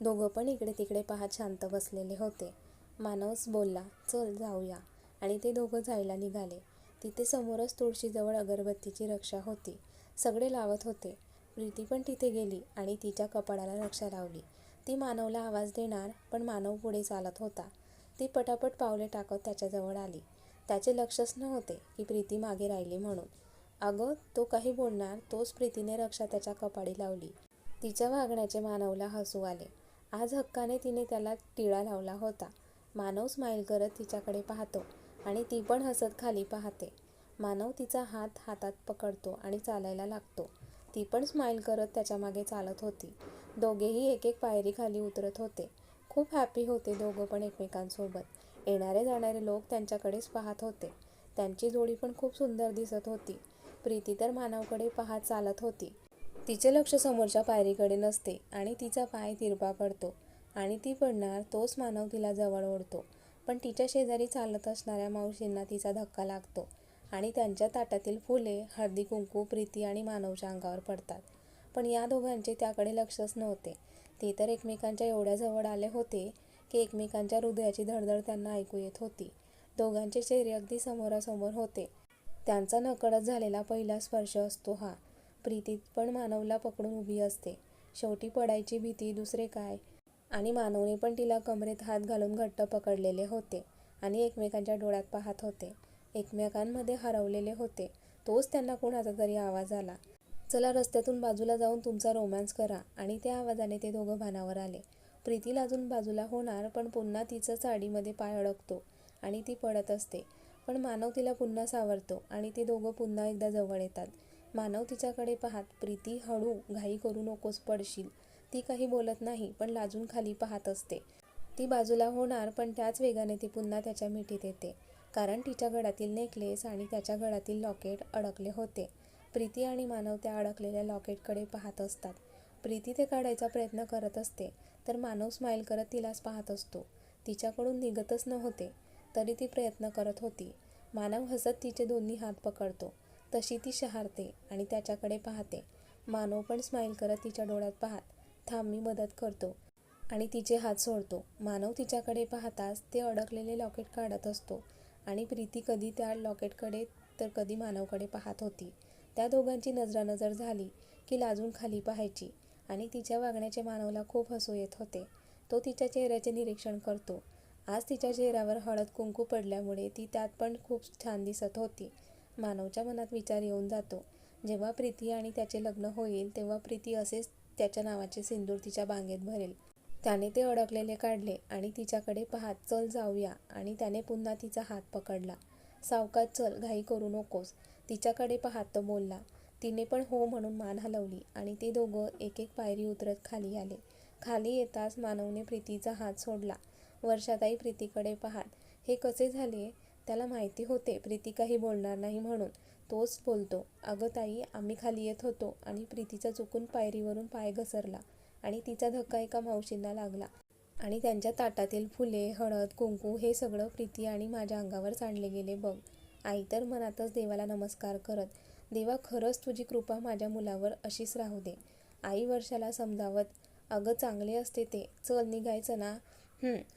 दोघं पण इकडे तिकडे पाहत शांत बसलेले होते. मानवस बोलला चल जाऊया. आणि ते दोघं जायला निघाले. तिथे समोरच तुळशीजवळ अगरबत्तीची रक्षा होती. सगळे लावत होते. प्रीती पण तिथे गेली आणि तिच्या कपाळाला रक्षा लावली. ती मानवला आवाज देणार पण मानव पुढे चालत होता. ती पटापट पावले टाकत त्याच्याजवळ आली. त्याचे लक्षच नव्हते की प्रीती मागे राहिली म्हणून. अगं तो काही बोलणार तोच प्रीतीने रक्षा त्याच्या कपाळी लावली. तिच्या वागण्याचे मानवला हसू आले. आज हक्काने तिने त्याला टिळा लावला होता. मानव स्माईल करत तिच्याकडे पाहतो आणि ती पण हसत खाली पाहते. मानव तिचा हात हातात पकडतो आणि चालायला लागतो. ती पण स्माईल करत त्याच्यामागे चालत होती. दोघेही एक एक पायरी खाली उतरत होते. खूप हॅपी होते दोघं पण एकमेकांसोबत. येणारे जाणारे लोक त्यांच्याकडेच पाहत होते. त्यांची जोडी पण खूप सुंदर दिसत होती. प्रीती तर मानवकडे पाहत चालत होती. तिचे लक्ष समोरच्या पायरीकडे नसते आणि तिचा पाय तिरपा पडतो आणि ती पडणार तोच मानव तिला जवळ ओढतो. पण तिच्या शेजारी चालत असणाऱ्या मावशींना तिचा धक्का लागतो आणि त्यांच्या ताटातील फुले हळदी कुंकू प्रीती आणि मानवच्या अंगावर पडतात. पण या दोघांचे त्याकडे लक्षच नव्हते. ते तर एकमेकांच्या एवढ्या जवळ आले होते की एकमेकांच्या हृदयाची धडधड त्यांना ऐकू येत होती. दोघांचे चेहरे अगदी समोरासमोर होते. त्यांचा नकळत झालेला पहिला स्पर्श असतो हा. प्रीतीत पण मानवला पकडून उभी असते. शेवटी पडायची भीती दुसरे काय? आणि मानवने पण तिला कमरेत हात घालून घट्ट पकडलेले होते आणि एकमेकांच्या डोळ्यात पाहत होते. एकमेकांमध्ये हरवलेले होते. तोच त्यांना कोणाचा तरी आवाज आला. चला रस्त्यातून बाजूला जाऊन तुमचा रोमॅन्स करा. आणि त्या आवाजाने ते दोघं भानावर आले. प्रीतीला अजून बाजूला होणार पण पुन्हा तिचं साडीमध्ये पाय अडकतो आणि ती पडत असते. पण मानव तिला पुन्हा सावरतो आणि ते दोघं पुन्हा एकदा जवळ येतात. मानव तिच्याकडे पाहत प्रीती हळू घाई करू नकोस पडशील. ती काही बोलत नाही पण लाजून खाली पाहत असते. ती बाजूला होणार पण त्याच वेगाने ती पुन्हा त्याच्या मिठीत येते. कारण तिच्या गळ्यातील नेकलेस आणि त्याच्या गळ्यातील लॉकेट अडकले होते. प्रीती आणि मानव त्या अडकलेल्या लॉकेटकडे पाहत असतात. प्रीती ते काढायचा प्रयत्न करत असते तर मानव स्माईल करत तिलाच पाहत असतो. तिच्याकडून निघतच नव्हते तरी ती प्रयत्न करत होती. मानव हसत तिचे दोन्ही हात पकडतो. तशी ती शहारते आणि त्याच्याकडे पाहते. मानव पण स्माईल करत तिच्या डोळ्यात पाहत थांब मी मदत करतो. आणि तिचे हात सोडतो. मानव तिच्याकडे पाहताच ते अडकलेले लॉकेट काढत असतो. आणि प्रीती कधी त्या लॉकेटकडे तर कधी मानवकडे पाहत होती. त्या दोघांची नजरानजर झाली की लाजून खाली पाहायची आणि तिच्या वागण्याचे मानवला खूप हसू येत होते. तो तिच्या चेहऱ्याचे निरीक्षण करतो. आज तिच्या चेहऱ्यावर हळद कुंकू पडल्यामुळे ती त्यात पण खूप छान दिसत होती. मानवच्या मनात विचार येऊन जातो. जेव्हा प्रीती आणि त्याचे लग्न होईल तेव्हा प्रीती असेच त्याच्या नावाचे सिंदूर तिच्या बांगेत भरेल. त्याने ते अडकलेले काढले आणि तिच्याकडे पाहत चल जाऊया. आणि त्याने पुन्हा तिचा हात पकडला. सावकाश चल घाई करू नकोस. तिच्याकडे पाहत तो बोलला. तिने पण हो म्हणून मान हलवली आणि ते दोघं एक एक पायरी उतरत खाली आले. खाली येताच मानवने प्रीतीचा हात सोडला. वर्षाताई प्रीतीकडे पाहत हे कसे झाले? त्याला माहिती होते. प्रीती काही बोलणार नाही म्हणून तोच बोलतो. अगं ताई आम्ही खाली येत होतो आणि प्रीतीचा चुकून पायरीवरून पाय घसरला आणि तिचा धक्का एका मावशींना लागला. आणि त्यांच्या ताटातील फुले हळद कुंकू हे सगळं प्रीती आणि माझ्या अंगावर सांडले गेले बघ. आई तर मनातच देवाला नमस्कार करत देवा खरंच तुझी कृपा माझ्या मुलावर अशीच राहू दे. आई वर्षाला समजावत अगं चांगले असते ते. चल निघायचं ना?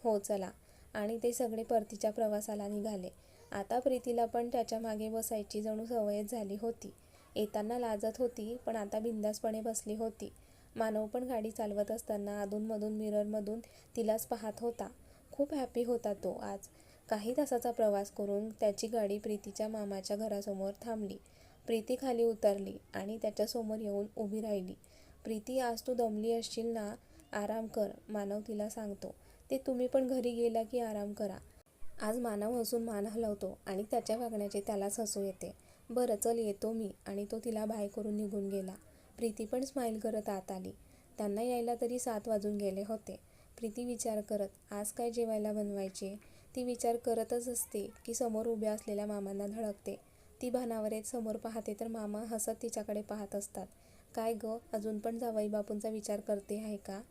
हो चला. आणि ते सगळे परतीच्या प्रवासाला निघाले. आता प्रीतीला पण त्याच्यामागे बसायची जणू सवयच झाली होती. येताना लाजत होती पण आता बिंदासपणे बसली होती. मानव पण गाडी चालवत असताना अधूनमधून मिररमधून तिलाच पाहत होता. खूप हॅपी होता तो आज. काही तासाचा प्रवास करून त्याची गाडी प्रीतीच्या मामाच्या घरासमोर थांबली. प्रीती खाली उतरली आणि त्याच्यासमोर येऊन उभी राहिली. प्रीती आज तू दमली असशील ना? आराम कर मानव तिला सांगतो. ते तुम्ही पण घरी गेला की आराम करा. आज मानव हसून मान हलवतो आणि त्याच्या वागण्याचे त्यालाच हसू येते. बरं चल येतो मी. आणि तो तिला बाय करून निघून गेला. प्रीती पण स्माईल करत आत आली. त्यांना यायला तरी सात वाजून गेले होते. प्रीती विचार करत आज काय जेवायला बनवायचे? ती विचार करतच असते की समोर उभ्या असलेल्या मामांना धडकते. ती भानावर येत समोर पाहते तर मामा हसत तिच्याकडे पाहत असतात. काय ग? अजून पण जावई बापूंचा विचार करते आहे का?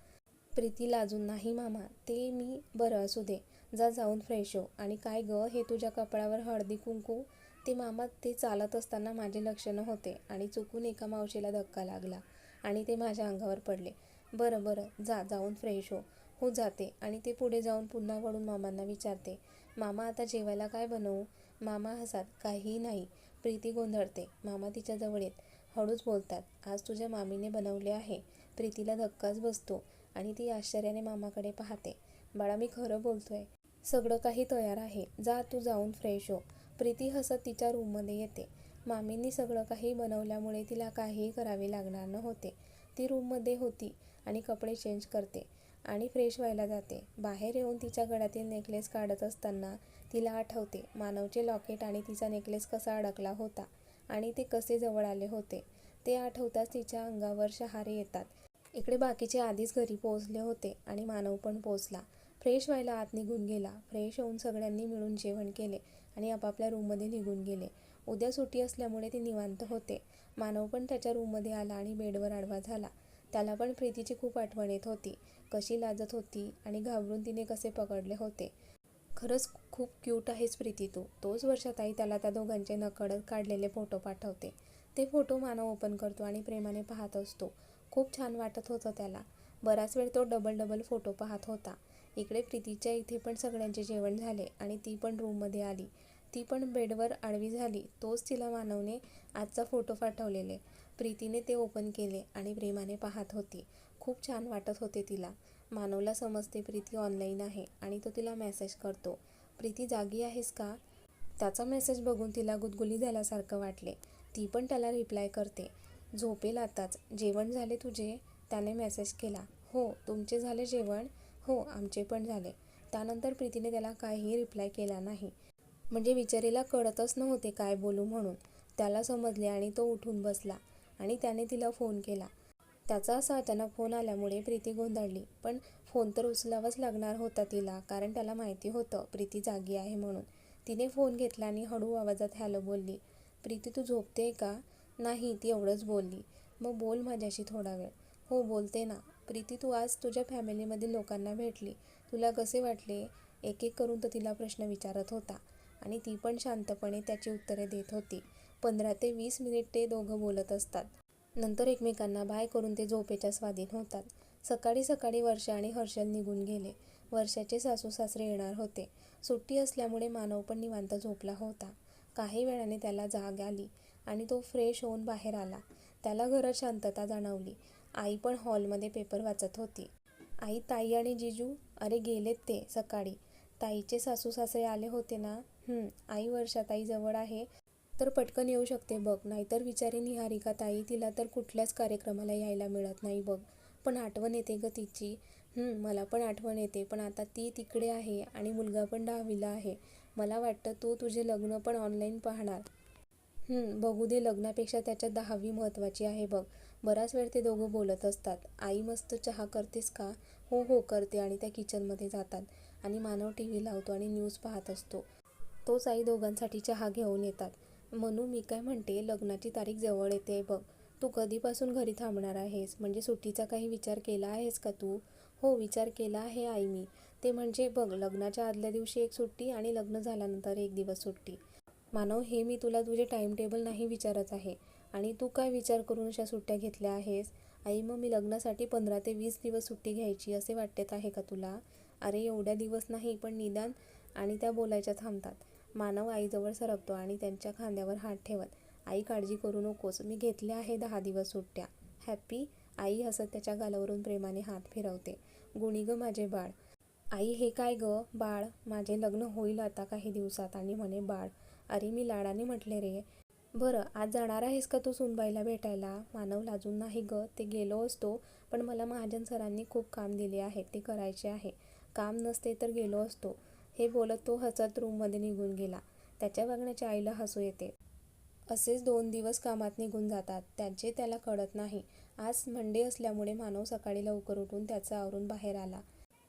प्रीती लाजून नाही मामा ते मी बरं असू दे. जा जाऊन फ्रेश हो. आणि काय ग हे तुझ्या कपड्यावर हळदी कुंकू? ते मामा ते चालत असताना माझे लक्ष होते आणि चुकून एका मावशीला धक्का लागला आणि ते माझ्या अंगावर पडले. बरं बरं जा जाऊन फ्रेश हो. हो जाते. आणि ते पुढे जाऊन पुन्हा वळून मामांना विचारते. मामा आता जेवायला काय बनवू? मामा हसात. काहीही नाही. प्रीती गोंधळते. मामा तिच्या जवळ येत. हळूच बोलतात. आज तुझ्या मामीने बनवले आहे. प्रीतीला धक्काच बसतो. आणि ती आश्चर्याने मामाकडे पाहते. बाळा मी खरं बोलतोय. सगळं काही तयार आहे. जा तू जाऊन फ्रेश हो. प्रीती हसत तिच्या रूममध्ये येते. मामींनी सगळं काही बनवल्यामुळे तिला काहीही करावे लागणार नव्हते. ती रूममध्ये होती आणि कपडे चेंज करते आणि फ्रेश व्हायला जाते. बाहेर येऊन तिच्या गळ्यातील नेकलेस काढत असताना तिला आठवते मानवचे लॉकेट आणि तिचा नेकलेस कसा अडकला होता आणि ते कसे जवळ आले होते. ते आठवताच तिच्या अंगावर शहारे येतात. इकडे बाकीचे आधीच घरी पोहोचले होते आणि मानव पण पोहोचला. फ्रेश व्हायला आत निघून गेला. फ्रेश होऊन सगळ्यांनी मिळून जेवण केले आणि आपापल्या रूममध्ये निघून गेले. उद्या सुट्टी असल्यामुळे ते निवांत होते. मानव पण त्याच्या रूममध्ये आला आणि बेडवर आडवा झाला. त्याला पण प्रीतीची खूप आठवण येत होती. कशी लाजत होती आणि घाबरून तिने कसे पकडले होते. खरंच खूप क्यूट आहेस प्रीती तू. तोच वर्षाताई त्याला त्या दोघांचे नकळत काढलेले फोटो पाठवते. ते फोटो मानव ओपन करतो आणि प्रेमाने पाहत असतो. खूप छान वाटत होतं त्याला. बराच वेळ तो डबल डबल फोटो पाहत होता. इकडे प्रीतीच्या इथे पण सगळ्यांचे जेवण झाले आणि ती पण रूममध्ये आली. ती पण बेडवर आडवी झाली. तोच तिला मानवने आजचा फोटो पाठवलेले. प्रीतीने ते ओपन केले आणि प्रेमाने पाहत होती. खूप छान वाटत होते तिला. मानवला समजते प्रीती ऑनलाईन आहे आणि तो तिला मेसेज करतो. प्रीती जागी आहेस का? त्याचा मेसेज बघून तिला गुदगुली झाल्यासारखं वाटले. ती पण त्याला रिप्लाय करते. झोपेल आताच जेवण झाले तुझे? त्याने मेसेज केला. हो तुमचे झाले जेवण? हो आमचे पण झाले. त्यानंतर प्रीतीने त्याला काहीही रिप्लाय केला नाही. म्हणजे विचारीला कळतच नव्हते काय बोलू म्हणून. त्याला समजले आणि तो उठून बसला आणि त्याने तिला फोन केला. त्याचा असा अचानक फोन आल्यामुळे प्रीती गोंधळली. पण फोन तर उचलावाच लागणार होता तिला कारण त्याला माहिती होतं प्रीती जागी आहे म्हणून. तिने फोन घेतला आणि हळू आवाजात हॅलो बोलली. प्रीती तू झोपते का? नाही ती एवढंच बोलली. मग बोल माझ्याशी थोडा वेळ. हो बोलते ना. प्रीती तू आज तुझ्या फॅमिलीमधील लोकांना भेटली. तुला कसे वाटले? एक एक करून तो तिला प्रश्न विचारत होता. आणि ती पण शांतपणे त्याची उत्तरे देत होती. पंधरा ते वीस मिनिट ते दोघं बोलत असतात. नंतर एकमेकांना बाय करून ते झोपेच्या स्वाधीन होतात. सकाळी सकाळी वर्षा आणि हर्षल निघून गेले. वर्षाचे सासू सासरे येणार होते. सुट्टी असल्यामुळे मानव पण निवांत झोपला होता. काही वेळाने त्याला जाग आली. आणि तो फ्रेश होऊन बाहेर आला. त्याला घरात शांतता जाणवली. आई पण हॉलमध्ये पेपर वाचत होती. आई ताई आणि जिजू? अरे गेलेत ते सकाळी. ताईचे सासू सासरे आले होते ना? आई वर्षा ताई जवळ आहे. तर पटकन येऊ शकते बघ. नाहीतर विचारी निहारिका ताई तिला तर कुठल्याच कार्यक्रमाला यायला मिळत नाही बघ. पण आठवण येते ग तिची. मला पण आठवण येते. पण आता ती तिकडे आहे आणि मुलगा पण दहावीला आहे. मला वाटतं तू तुझे लग्न पण ऑनलाईन पाहणार. बघू दे लग्नापेक्षा त्याच्यात दहावी महत्त्वाची आहे बघ. बराच वेळ ते दोघं बोलत असतात. आई मस्त चहा करतेस का? हो हो करते आणि त्या किचनमध्ये जातात आणि मानव टी व्ही लावतो आणि न्यूज पाहत असतो. तोच आई दोघांसाठी चहा घेऊन येतात. म्हणून मी काय म्हणते लग्नाची तारीख जवळ येते बघ. तू कधीपासून घरी थांबणार आहेस? म्हणजे सुट्टीचा काही विचार केला आहेस का तू? हो विचार केला आहे आई मी. ते म्हणजे बघ लग्नाच्या आदल्या दिवशी एक सुट्टी आणि लग्न झाल्यानंतर एक दिवस सुट्टी. मानव हे मी तुला तुझे टाईम टेबल नाही विचारत आहे. आणि तू काय विचार करून अशा सुट्ट्या घेतल्या आहेस? आई मग मी लग्नासाठी पंधरा ते वीस दिवस सुट्टी घ्यायची असे वाटत आहे का तुला? अरे एवढ्या दिवस नाही पण निदान आणि त्या बोलायच्या थांबतात. मानव आईजवळ सरकतो आणि त्यांच्या खांद्यावर हात ठेवत आई काळजी करू नकोस मी घेतल्या आहे दहा दिवस सुट्ट्या. हॅप्पी आई हसत त्याच्या गालावरून प्रेमाने हात फिरवते. गुणी ग माझे बाळ. आई हे काय ग? बाळ माझे लग्न होईल आता काही दिवसात. आणि म्हणे बाळ अरे मी लाडाने म्हटले रे. बरं आज जाणार आहेस का तू सुनबाईला भेटायला? मानव लाजून नाही ग. ते गेलो असतो पण मला महाजन सरांनी खूप काम दिले आहे ते करायचे आहे. काम नसते तर गेलो असतो. हे बोलत तो हसत रूममध्ये निघून गेला. त्याच्या वागण्याच्या आईला हसू येते. असेच दोन दिवस कामात निघून जातात. त्याचे त्याला कळत नाही. आज मंडे असल्यामुळे मानव सकाळी लवकर उठून त्याचं आवरून बाहेर आला.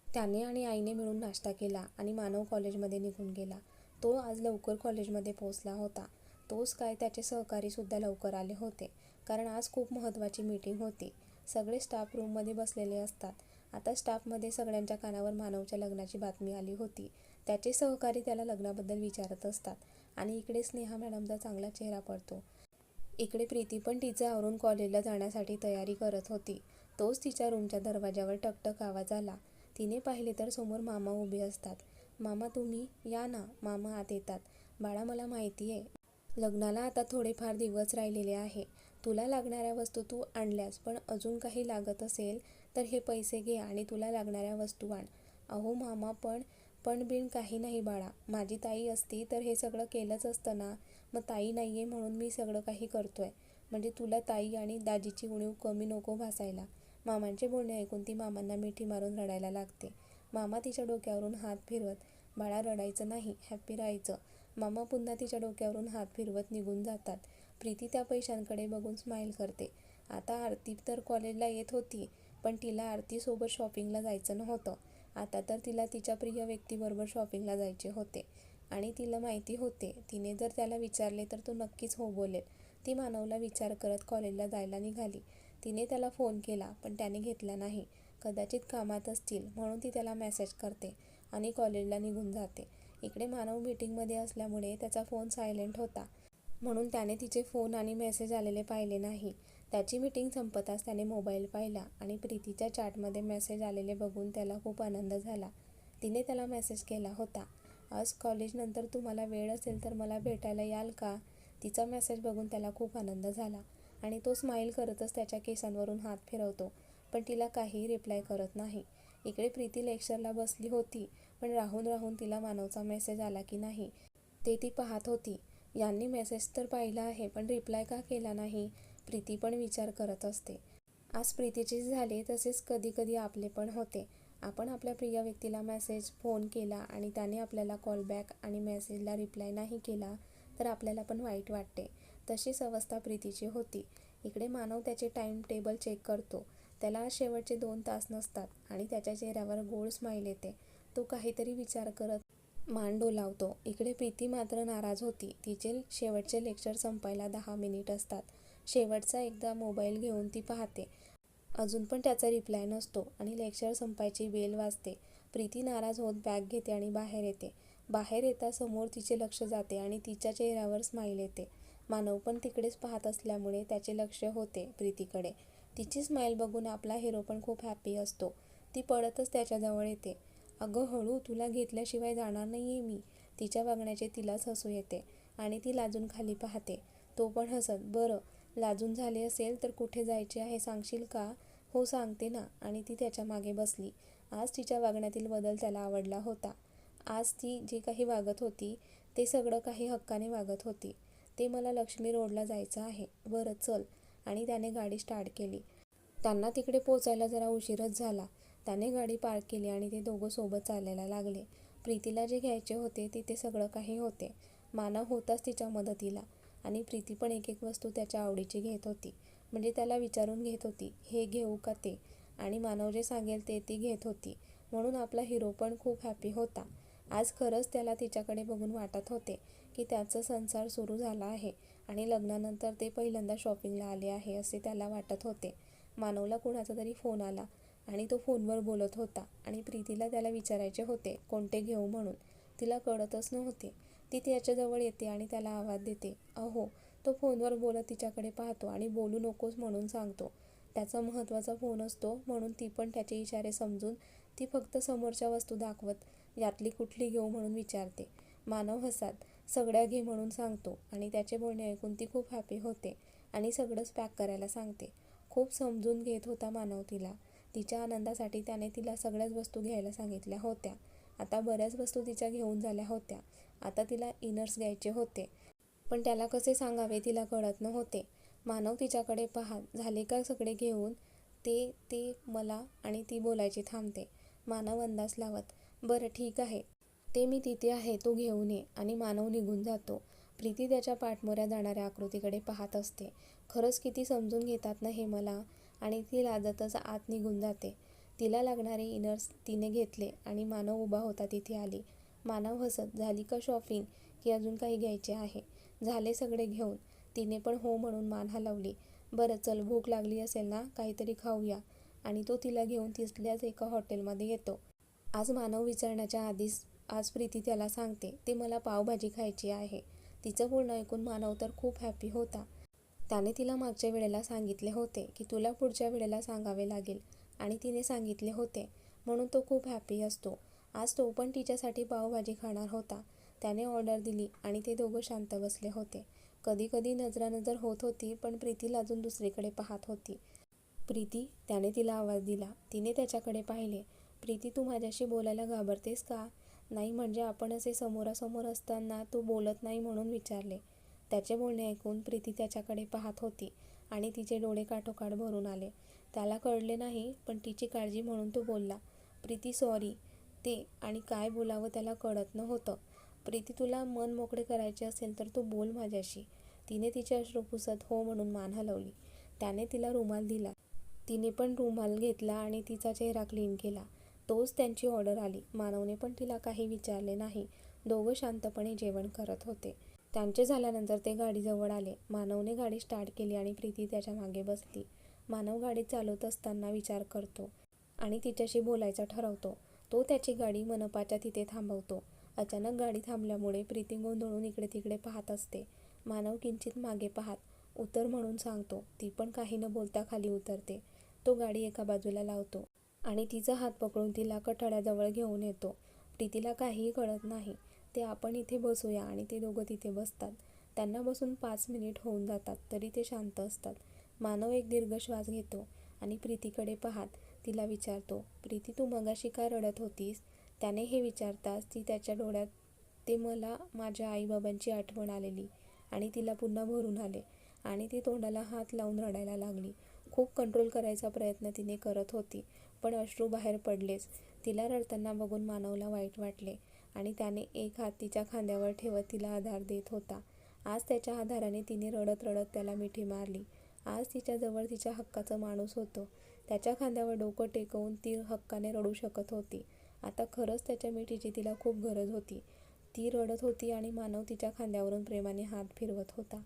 त्याने आणि आईने मिळून नाश्ता केला आणि मानव कॉलेजमध्ये निघून गेला. तो आज लवकर कॉलेजमध्ये पोहोचला होता. तोच काय त्याचे सहकारीसुद्धा लवकर आले होते. कारण आज खूप महत्त्वाची मीटिंग होती. सगळे स्टाफ रूममध्ये बसलेले असतात. आता स्टाफमध्ये सगळ्यांच्या कानावर मानवच्या लग्नाची बातमी आली होती. त्याचे सहकारी त्याला लग्नाबद्दल विचारत असतात. आणि इकडे स्नेहा मॅडमचा चांगला चेहरा पडतो. इकडे प्रीती पण तिचं आवरून कॉलेजला जाण्यासाठी तयारी करत होती. तोच तिच्या रूमच्या दरवाजावर टकटक आवाज आला. तिने पाहिले तर समोर मामा उभे असतात. मामा तुम्ही या ना मामा आत येतात. बाळा मला माहिती आहे. लग्नाला आता थोडेफार दिवस राहिलेले आहे. तुला लागणाऱ्या वस्तू तू आणल्यास पण अजून काही लागत असेल तर हे पैसे घे आणि तुला लागणाऱ्या वस्तू आण. अहो मामा पण पण बिन काही नाही बाळा. माझी ताई असती तर हे सगळं केलंच असतं ना. मग ताई नाही आहे म्हणून मी सगळं काही करतोय. म्हणजे तुला ताई आणि दाजीची उणीव कमी नको भासायला. मामांचे बोलणे ऐकून ती मामांना मिठी मारून रडायला लागते. मामा तिच्या डोक्यावरून हात फिरवत बाळा रडायचं नाही हॅप्पी राहायचं. मामा पुन्हा तिच्या डोक्यावरून हात फिरवत निघून जातात. प्रीती त्या पैशांकडे बघून स्माईल करते. आता आरती तर कॉलेजला येत होती पण तिला आरतीसोबत शॉपिंगला जायचं नव्हतं. आता तर तिला तिच्या प्रिय व्यक्तीबरोबर शॉपिंगला जायचे होते आणि तिला माहिती होते तिने जर त्याला विचारले तर तो नक्कीच हो बोलेल. ती मानवला विचार करत कॉलेजला जायला निघाली. तिने त्याला फोन केला पण त्याने घेतला नाही. कदाचित कामात असतील म्हणून ती त्याला मेसेज करते आणि कॉलेजला निघून जाते. इकडे मानव मीटिंगमध्ये असल्यामुळे त्याचा फोन सायलेंट होता. म्हणून त्याने तिचे फोन आणि मेसेज आलेले पाहिले नाही. त्याची मीटिंग संपताच त्याने मोबाईल पाहिला आणि प्रीतीच्या चॅटमध्ये मेसेज आलेले बघून त्याला खूप आनंद झाला. तिने त्याला मेसेज केला होता. आज कॉलेजनंतर तुम्हाला वेळ असेल तर मला भेटायला याल का? तिचा मेसेज बघून त्याला खूप आनंद झाला आणि तो स्माईल करतच त्याच्या केसांवरून हात फिरवतो. पण तिला काहीही रिप्लाय करत नाही. इकडे प्रीती लेक्चरला बसली होती पण राहून राहून तिला मानवचा मेसेज आला की नाही. ते ती पाहत होती. यांनी मेसेज तर पाहिला आहे पण रिप्लाय का केला नाही? प्रीती पण विचार करत असते. आज प्रीतीचे झाले तसेच कधी कधी आपले पण होते. आपण आपल्या प्रिय व्यक्तीला मेसेज फोन केला आणि त्याने आपल्याला कॉल बॅक आणि मेसेजला रिप्लाय नाही केला तर आपल्याला पण वाईट वाटते. तशीच अवस्था प्रीतीची होती. इकडे मानव त्याचे टाईम टेबल चेक करतो. त्याला शेवटचे दोन तास नसतात आणि त्याच्या चेहऱ्यावर गोड स्माईल येते. तो काहीतरी विचार करत मान डोलावतो इकडे प्रीती मात्र नाराज होती. तिचे शेवटचे लेक्चर संपायला दहा मिनिट असतात. शेवटचा एकदा मोबाईल घेऊन ती पाहते. अजून पण त्याचा रिप्लाय नसतो आणि लेक्चर संपायची बेल वाजते प्रीती नाराज होत बॅग घेते आणि बाहेर येते. बाहेर येता समोर तिचे लक्ष जाते आणि तिच्या चेहऱ्यावर स्माईल येते. मानव पण तिकडेच पाहत असल्यामुळे त्याचे लक्ष होते प्रीतीकडे. तिची स्माईल बघून आपला हिरो पण खूप हॅपी असतो. ती पडतच त्याच्याजवळ येते. अगं हळू तुला घेतल्याशिवाय जाणार नाही आहे मी. तिच्या वागण्याचे तिलाच हसू येते आणि ती लाजून खाली पाहते. तो पण हसत बरं लाजून झाले असेल तर कुठे जायचे आहे सांगशील का? हो सांगते ना. आणि ती त्याच्यामागे बसली. आज तिच्या वागण्यातील बदल त्याला आवडला होता. आज ती जे काही वागत होती ते सगळं काही हक्काने वागत होती. ते मला लक्ष्मी रोडला जायचं आहे. बरं चल. आणि त्याने गाडी स्टार्ट केली. त्यांना तिकडे पोचायला जरा उशीरच झाला. त्याने गाडी पार्क केली आणि ते दोघं सोबत चालायला लागले. प्रीतीला जे घ्यायचे होते तिथे सगळं काही होते. मानव होताच तिच्या मदतीला आणि प्रीती पण एक एक वस्तू त्याच्या आवडीची घेत होती. म्हणजे त्याला विचारून घेत होती हे घेऊ का ते? आणि मानव जे सांगेल ते ती घेत होती. म्हणून आपला हिरो पण खूप हॅपी होता. आज खरंच त्याला तिच्याकडे बघून वाटत होते की त्याचा संसार सुरू झाला आहे. आणि लग्नानंतर ते पहिल्यांदा शॉपिंगला आले आहे असे त्याला वाटत होते. मानवला कुणाचा तरी फोन आला आणि तो फोनवर बोलत होता आणि प्रीतीला त्याला विचारायचे होते कोणते घेऊ म्हणून? तिला कळतच नव्हते. ती त्याच्याजवळ येते आणि त्याला आवाज देते अहो तो फोनवर बोलत तिच्याकडे पाहतो आणि बोलू नकोस म्हणून सांगतो. त्याचा महत्त्वाचा फोन असतो म्हणून ती पण त्याचे इशारे समजून ती फक्त समोरच्या वस्तू दाखवत यातली कुठली घेऊ म्हणून विचारते. मानव हसात सगळ्या घे म्हणून सांगतो आणि त्याचे बोलणे ऐकून ती खूप हॅपी होते आणि सगळंच पॅक करायला सांगते. खूप समजून घेत होता मानव तिला. तिच्या आनंदासाठी त्याने तिला सगळ्याच वस्तू घ्यायला सांगितल्या होत्या. आता बऱ्याच वस्तू तिच्या घेऊन झाल्या होत्या. आता तिला इनर्स घ्यायचे होते. पण त्याला कसे सांगावे तिला कळत नव्हते. मानव तिच्याकडे पाहत झाले का सगळे घेऊन? ते ते मला आणि ती बोलायची थांबते. मानव अंदाज लावत बरं ठीक आहे. ते मी तिथे आहे तो घेऊन ये आणि मानव निघून जातो. प्रीती त्याच्या पाठमोऱ्या जाणाऱ्या आकृतीकडे पाहत असते. खरंच किती समजून घेतात ना हे मला? आणि ती लाजतच आत निघून जाते. तिला लागणारे इनर्स तिने घेतले आणि मानव उभा होता तिथे आली. मानव हसत झाली का शॉपिंग? की अजून काही घ्यायचे आहे? झाले सगळे घेऊन. तिने पण हो म्हणून मान हलवली. बरं चल भूक लागली असेल ना काहीतरी खाऊया. आणि तो तिला घेऊन तिथल्याच एका हॉटेलमध्ये येतो. आज मानव विचारण्याच्या आधीच आज प्रीती त्याला सांगते ते मला पावभाजी खायची आहे. तिचं बोलणं ऐकून मानव तर खूप हॅपी होता. त्याने तिला मागच्या वेळेला सांगितले होते की तुला पुढच्या वेळेला सांगावे लागेल आणि तिने सांगितले होते म्हणून तो खूप हॅपी असतो. आज तो पण तिच्यासाठी पावभाजी खाणार होता. त्याने ऑर्डर दिली आणि ते दोघं शांत बसले होते. कधी कधी नजरानजर होत होती पण प्रीतीला अजून दुसरीकडे पाहत होती. प्रीती त्याने तिला आवाज दिला. तिने त्याच्याकडे पाहिले. प्रीती तू माझ्याशी बोलायला घाबरतेस का? नाही म्हणजे आपण असे समोरासमोर असताना तू बोलत नाही म्हणून विचारले. त्याचे बोलणे ऐकून प्रीती त्याच्याकडे पाहत होती आणि तिचे डोळे काठोकाठ भरून आले. त्याला कळले नाही पण तिची काळजी म्हणून तो बोलला प्रीती सॉरी ते आणि काय बोलावं त्याला कळत नव्हतं. प्रीती तुला मन मोकळे करायचे असेल तर तू बोल माझ्याशी. तिने तिचे अश्रू पुसत हो म्हणून मान हलवली. त्याने तिला रुमाल दिला. तिने पण रुमाल घेतला आणि तिचा चेहरा क्लीन केला. तोच त्यांची ऑर्डर आली. मानवने पण तिला काही विचारले नाही. दोघं शांतपणे जेवण करत होते. त्यांचे झाल्यानंतर ते गाडीजवळ आले. मानवने गाडी स्टार्ट केली आणि प्रीती त्याच्यामागे बसली. मानव गाडी चालवत असताना विचार करतो आणि तिच्याशी बोलायचा ठरवतो. तो त्याची गाडी मनपाच्या तिथे थांबवतो. अचानक गाडी थांबल्यामुळे प्रीती गोंधळून इकडे तिकडे पाहत असते. मानव किंचित मागे पाहत उतर म्हणून सांगतो. ती पण काही न बोलता खाली उतरते. तो गाडी एका बाजूला लावतो. आणि तिचा हात पकडून तिला कठाड्याजवळ घेऊन येतो. प्रीतीला काहीही कळत नाही. ते आपण इथे बसूया आणि ते दोघं तिथे बसतात. त्यांना बसून पाच मिनिट होऊन जातात तरी ते शांत असतात. मानव एक दीर्घ श्वास घेतो आणि प्रीतीकडे पाहत तिला विचारतो प्रीती तू मगाशी का रडत होतीस त्याने हे विचारताच ती त्याच्या डोळ्यात ते मला माझ्या आईबाबांची आठवण आलेली आणि तिला पुन्हा भरून आले आणि ती तोंडाला हात लावून रडायला लागली. खूप कंट्रोल करायचा प्रयत्न तिने करत होती. पण अश्रू बाहेर पडलेच. तिला रडताना बघून मानवला वाईट वाटले आणि त्याने एक हात तिच्या खांद्यावर ठेवत तिला आधार देत होता. आज त्याच्या आधाराने तिने रडत रडत त्याला मिठी मारली. आज तिच्याजवळ तिच्या हक्काचा माणूस होतो. त्याच्या खांद्यावर डोकं टेकवून ती हक्काने रडू शकत होती. आता खरंच त्याच्या मिठीची तिला खूप गरज होती. ती रडत होती आणि मानव तिच्या खांद्यावरून प्रेमाने हात फिरवत होता.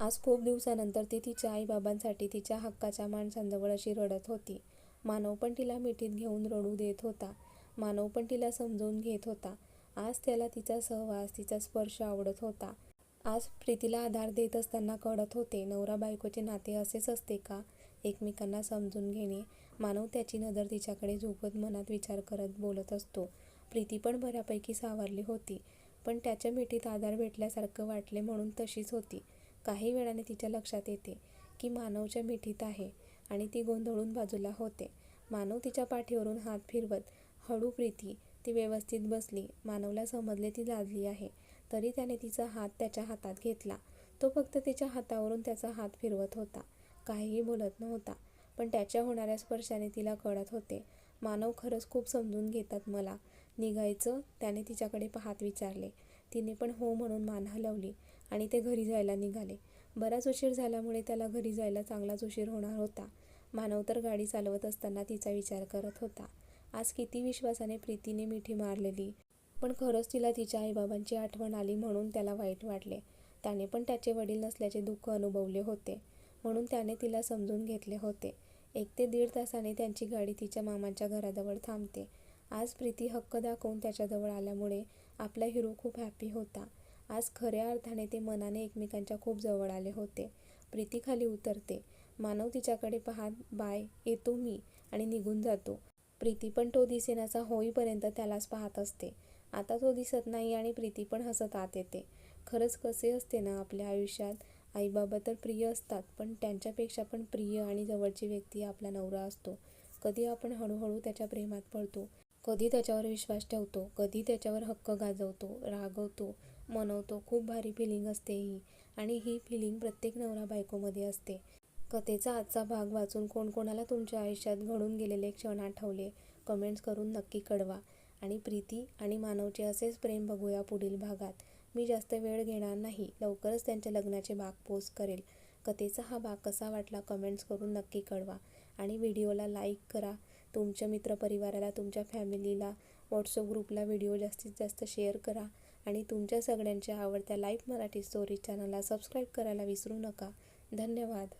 आज खूप दिवसानंतर ती तिच्या आईबाबांसाठी तिच्या हक्काच्या माणसांजवळ अशी रडत होती. मानव पण तिला मिठीत घेऊन रडू देत होता. मानव पण तिला समजवून घेत होता. आज त्याला तिचा सहवास तिचा स्पर्श आवडत होता. आज प्रीतीला आधार देत असताना कळत होते नवरा बायकोचे नाते असेच असते का? एकमेकांना समजून घेणे. मानव त्याची नजर तिच्याकडे झोपत मनात विचार करत बोलत असतो. प्रीती पण बऱ्यापैकी सावरली होती पण त्याच्या मिठीत आधार भेटल्यासारखं वाटले म्हणून तशीच होती. काही वेळाने तिच्या लक्षात येते की मानवच्या मिठीत आहे आणि ती गोंधळून बाजूला होते. मानव तिच्या पाठीवरून हात फिरवत हळू प्रीती ती व्यवस्थित बसली. मानवला समजले ती लाजली आहे. तरी त्याने तिचा हात त्याच्या हातात घेतला. तो फक्त तिच्या हातावरून त्याचा हात फिरवत होता. काहीही बोलत नव्हता पण त्याच्या होणाऱ्या स्पर्शाने तिला कळत होते. मानव खरंच खूप समजून घेतात मला. निघायचं त्याने तिच्याकडे पाहत विचारले. तिने पण हो म्हणून मान हलवली आणि ते घरी जायला निघाले. बराच उशीर झाल्यामुळे त्याला घरी जायला चांगलाच उशीर होणार होता. मानव तर गाडी चालवत असताना तिचा विचार करत होता. आज किती विश्वासाने प्रीतीने मिठी मारलेली. पण खरंच तिला तिच्या आईबाबांची आठवण आली म्हणून त्याला वाईट वाटले. त्याने पण त्याचे वडील नसल्याचे दुःख अनुभवले होते. म्हणून त्याने तिला समजून घेतले होते. एक ते दीड तासाने त्यांची गाडी तिच्या मामांच्या घराजवळ थांबते. आज प्रीती हक्क दाखवून त्याच्याजवळ आल्यामुळे आपला हिरो खूप हॅपी होता. आज खऱ्या अर्थाने ते मनाने एकमेकांच्या खूप जवळ आले होते. प्रीती खाली उतरते. मानव तिच्याकडे पाहत बाय येतो मी आणि निघून जातो. प्रीती पण तो दिसेनासा होईपर्यंत त्यालाच पाहत असते. आता तो दिसत नाही आणि प्रीती पण हसत आत येते. खरंच कसे असते ना आपल्या आयुष्यात. आईबाबा तर प्रिय असतात पण त्यांच्यापेक्षा पण प्रिय आणि जवळची व्यक्ती आपला नवरा असतो. कधी आपण हळूहळू त्याच्या प्रेमात पडतो कधी त्याच्यावर विश्वास ठेवतो कधी त्याच्यावर हक्क गाजवतो रागवतो मनवतो. खूप भारी फिलिंग असते ही. आणि ही फिलिंग प्रत्येक नवरा बायकोमध्ये असते. कथेचा आजचा भाग वाचून कोणकोणाला तुमच्या आयुष्यात घडून गेलेले क्षण आठवले कमेंट्स करून नक्की कळवा. आणि प्रीती आणि मानवचे असेच प्रेम बघूया पुढील भागात. मी जास्त वेळ घेणार नाही लवकरच त्यांच्या लग्नाचे भाग पोस्ट करेल. कथेचा हा भाग कसा वाटला कमेंट्स करून नक्की कळवा. आणि व्हिडिओला लाईक करा. तुमच्या मित्रपरिवाराला तुमच्या फॅमिलीला व्हॉट्सअप ग्रुपला व्हिडिओ जास्तीत जास्त शेअर करा. आणि तुमच्या सगळ्यांच्या आवडत्या लाईफ मराठी स्टोरी चॅनलला सबस्क्राईब करायला विसरू नका. धन्यवाद.